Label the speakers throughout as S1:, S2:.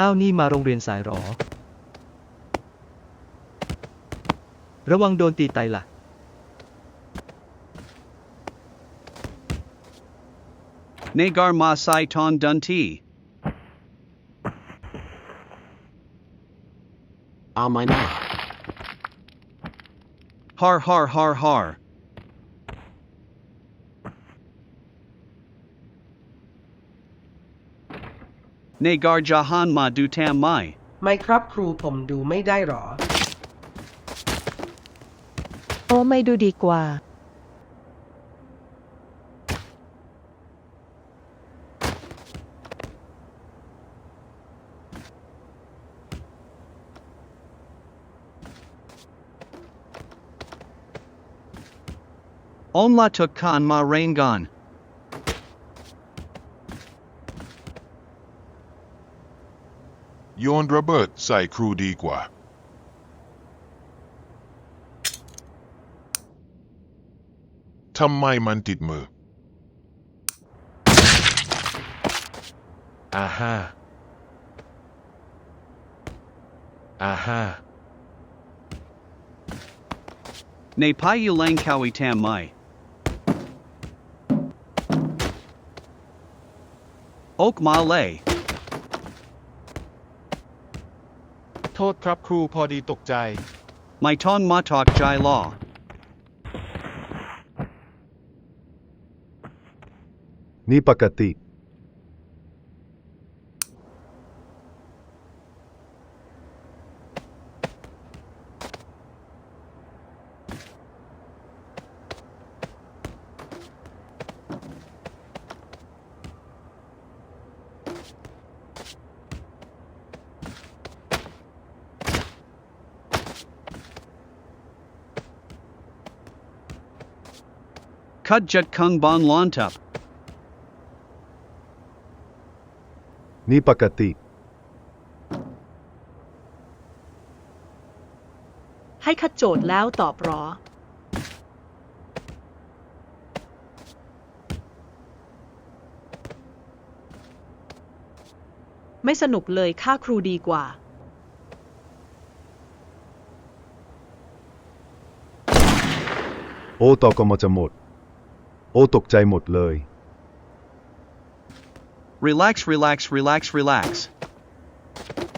S1: อ้าวนี่มาโรงเรียนสายหรอ ระวังโดนตีไตล่ะ
S2: Nagar ma sai ton dun ti.
S3: เอาไหมนะ
S2: Har har har har. Nagar jahan ma du tam mai.
S4: ไม่ครับครูผมดูไม่ได้หรอ
S5: โอ้ไม่ดูดีกว่า
S2: On la tuk kan ma rain
S6: โยนระเบิดใส่ครูดีกว่า ทำไมมันติดมืออ่าฮะอ่าฮะ
S2: Ne pai yu lang kawi tam mai. Ok ma lay.
S7: โทษครับครูพอดีตกใจ
S2: My ton ma talk jai law.
S8: นี่ปกติ
S2: Kud jet kung bon lon tup.
S8: นี่ปกติ
S5: ให้คัดโจทย์แล้วตอบรอ ไม่สนุกเลยค่าครูดีกว่า
S8: โอตอกมาจะหมด โอตกใจหมดเลย
S2: Relax, relax, relax, relax.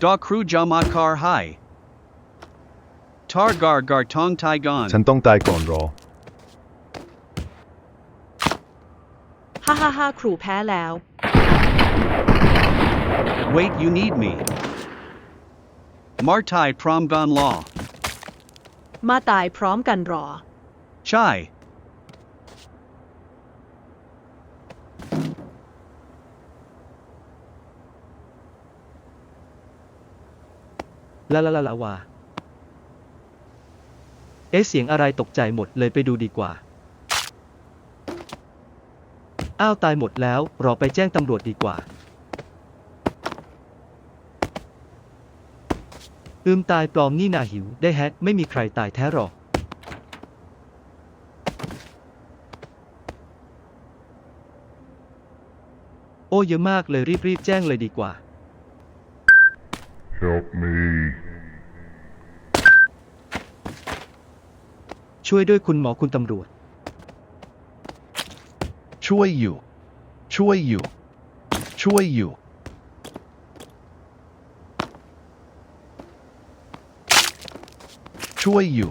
S2: Da crew jama kar hai. Tar gar gar tong tai
S8: ฉัน
S2: gon.
S8: ต้องตายก่อนรอ
S5: ฮ่าฮ่าฮ่าครูแพ้แล้ว
S2: Wait, you need me. Martai prom gon law.
S5: มาตายพร้อมกันรอ
S2: Chai.
S1: ลาลาลาลาวาเอ๊ะเสียงอะไรตกใจหมดเลยไปดูดีกว่า อ้าวตายหมดแล้วรอไปแจ้งตำรวจดีกว่า อืมตายปลอมนี่นาหิวได้แฮะไม่มีใครตายแท้หรอกโอ้เยอะมากเลยรีบๆแจ้งเลยดีกว่า
S6: Help me
S1: ช่วยด้วยคุณหมอคุณตำรวจ
S9: ช่วยอยู่ ช่วยอยู่ ช่วยอยู่ ช่วยอยู่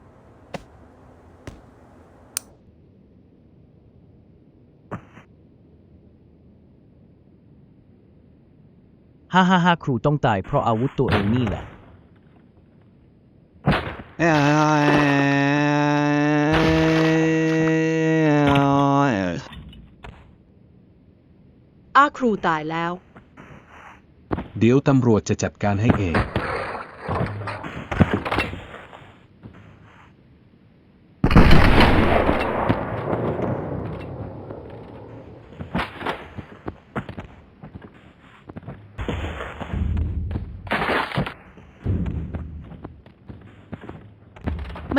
S10: ฮ่าฮ่าฮ่าครูต้องตายเพราะอาวุธตัวเองนี่แหละ
S5: อาครูตายแล้ว
S3: เดี๋ยวตำรวจจะจัดการให้เอง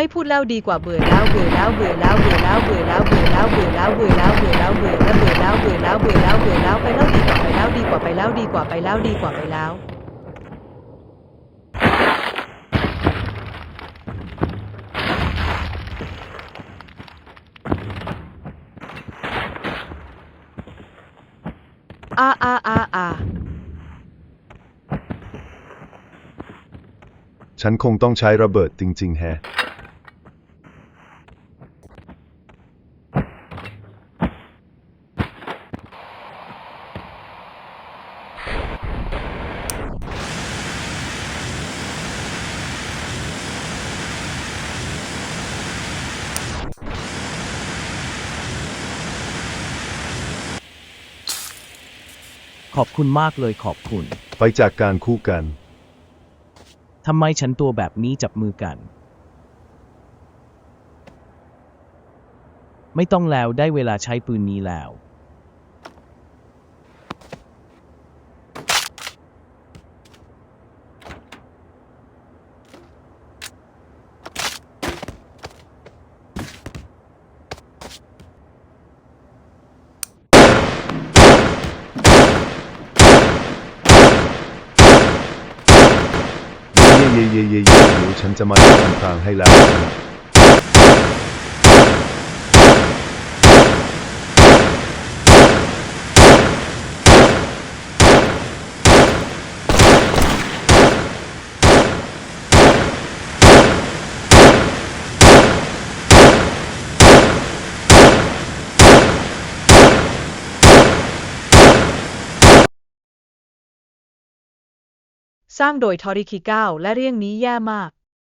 S5: ไม่พูดแล้วดีกว่าเบื่อแล้วเบื่อแล้วเบื่อแล้วเบื่อแล้วเบื่อแล้วเบื่อแล้วเบื่อแล้วเบื่อแล้วเบื่อแล้วเบื่อแล้วเบื่อแล้วเบื่อแล้วเบื่อแล้วเบื่อแล้วไปแล้วดีกว่าไปแล้วดีกว่าไปแล้วดีกว่าไปแล้วดีกว่าไปแล้วอาอาอาอา
S8: ฉันคงต้องใช้ระเบิดจริงๆแฮะ
S10: ขอบคุณมากเลยขอบคุณ
S8: ไปจากการคู่กัน
S10: ทำไมฉันตัวแบบนี้จับมือกัน ไม่ต้องแล้วได้เวลาใช้ปืนนี้แล้ว
S8: ย่เย่เย่เดี๋ยวฉันจะมาทำทางให้แล้ว
S5: สร้างโดยทอริคิก้าและเรื่องนี้แย่มาก